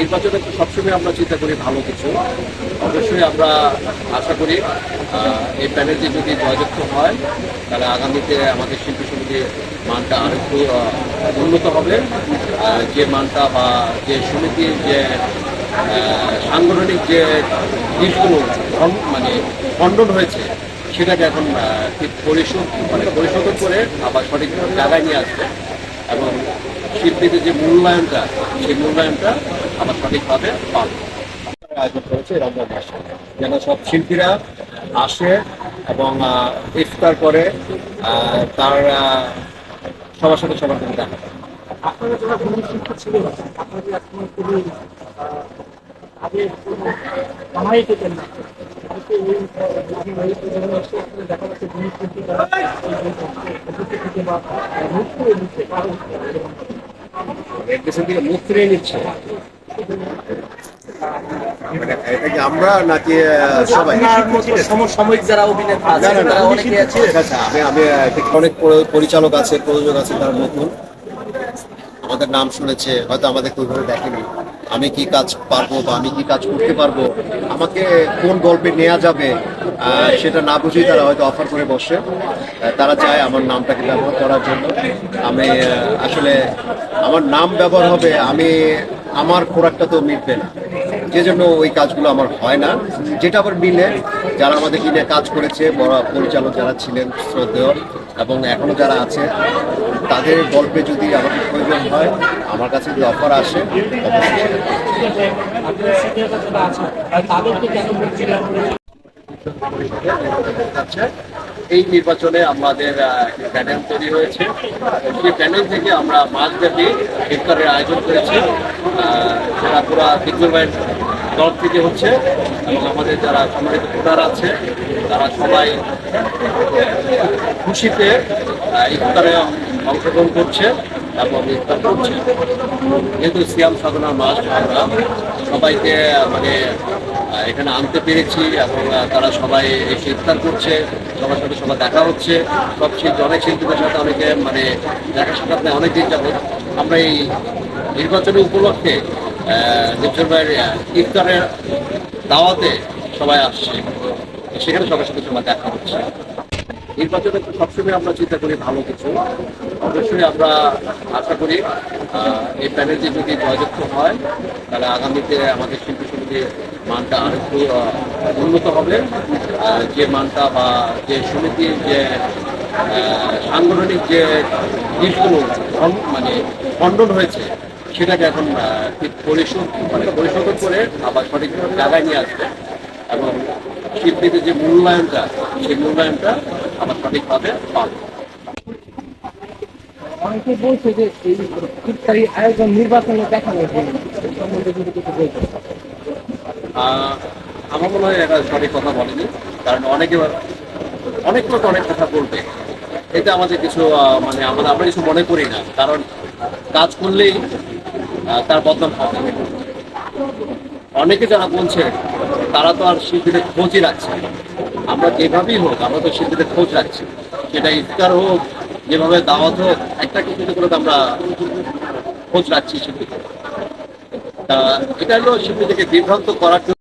নির্বাচনে সবসময় আমরা চিন্তা করি ভালো কিছু। অবশ্যই আমরা আশা করি এই প্যানেলটি যদি জয়যুক্ত হয়, তাহলে আগামীতে আমাদের শিল্পী সমিতির মানটা আরেকটু উন্নত হবে। যে মানটা বা যে সমিতির যে সাংগঠনিক যে দিকগুলো মানে খণ্ডন হয়েছে, সেটাকে এখন পরিশোধ মানে পরিশোধন করে আবার সঠিক জায়গায় নিয়ে আসবে। এবং শিল্পীদের যে মূল্যায়নটা, সেই মূল্যায়নটা আবার সঠিকভাবে পাবে আয়োজন করেছে রমজান মাসে। যেন সব শিল্পীরা আসে এবং ইফতার করে তার সবার সাথে সবার সাথে দেখা আপনারা যারা ভূমি শিল্পী ছিলেন আপনাদের এখন খুবই আগে কোনো পেতেন না? দেখা যাচ্ছে শিল্পী তারা থেকে বা মুখ করে নিচ্ছে। কারণ পেছন মুখ ফিরিয়ে নিচ্ছে। এটা কি আমরা নাকি সবাই? সমসাময়িক যারা অভিনেতা তারা আমি অনেকে আছে ঠিক আমি আমি অনেক পরিচালক আছে প্রযোজক আছে তারা নতুন। আমাদের নাম শুনেছে হয়তো আমাদের ওইভাবে দেখেনি। আমি কি কাজ পারব বা আমি কি কাজ করতে পারব? আমাকে কোন গল্পে নেওয়া যাবে সেটা না বুঝেই তারা হয়তো অফার করে বসে। তারা চায় আমার নামটাকে ব্যবহার করার জন্য। আমি আসলে আমার নাম ব্যবহার হবে আমি আমার খোরাকটা তো মিটবে না। যে জন্য ওই কাজগুলো আমার হয় না। যেটা আবার মিলে, যারা আমাদের কিনে কাজ করেছে, বড় পরিচালক যারা ছিলেন, শ্রদ্ধেয়, এবং এখনও যারা আছে, তাদের গল্পে যদি আমাকে প্রয়োজন হয়, আমার কাছে যদি অফার আসে এই নির্বাচনে আমাদের প্যানেল তৈরি হয়েছে। সেই প্যানেল থেকে আমরা মাসব্যাপী ইফতারের আয়োজন করেছি। যারা পুরা দিগ্গজ তরফ থেকে হচ্ছে, এবং আমাদের যারা সম্মানিত ভোটার আছে, তারা সবাই খুশিতে ইফতারে অংশগ্রহণ করছে এবং ইফতার করছে। যেহেতু সিয়াম সাধনার মাস, আমরা সবাইকে মানে এখানে আনতে পেরেছি এবং তারা সবাই এসে ইফতার করছে, সবার সাথে সবার দেখা হচ্ছে। সব শিল্পী অনেক শিল্পীদের সাথে অনেকে মানে দেখা সাক্ষাৎ অনেক দিন যাবত আমরা এই নির্বাচনের উপলক্ষে ভাইয়ের ইফতারের দাওয়াতে সবাই আসছে। সেখানে সবার সাথে সবার দেখা হচ্ছে। নির্বাচনে তো সবসময় আমরা চিন্তা করি ভালো কিছু। অবশ্যই আমরা আশা করি এই প্যানেলটি যদি জয়যুক্ত হয়, তাহলে আগামীতে আমাদের শিল্পী সমিতির মানটা আরেকটু উন্নত হবে। যে মানটা বা যে সমিতির যে সাংগঠনিক যে খন- মানে খণ্ডন হয়েছে সেটাকে এখন পরিশোধ মানে পরিশোধন করে আবার সঠিক জায়গায় নিয়ে আসবে এবং শিল্পীদের যে মূল্যায়নটা সেই মূল্যায়নটা আবার সঠিকভাবে পাবে। অনেকে বলছে যে এই ইফতারি আয়োজন নির্বাচনে আহ, আমার মনে হয় এটা সঠিক কথা বলেনি কারণ অনেকে অনেক লোক অনেক কথা বলবে। এটা আমাদের কিছু মানে আমাদের আমরা কিছু মনে করি না কারণ কাজ করলেই তার বদনাম হবে অনেকে যারা বলছে, তারা তো আর শিল্পীদের খোঁজই রাখছে আমরা যেভাবেই হোক, আমরা তো শিল্পীদের খোঁজ রাখছি। সেটা ইফতার হোক, যেভাবে দাওয়াত হোক, একটা কিছু করে তো আমরা খোঁজ রাখছি শিল্পীদের তা এটা হলো শিল্পীদেরকে বিভ্রান্ত করার জন্য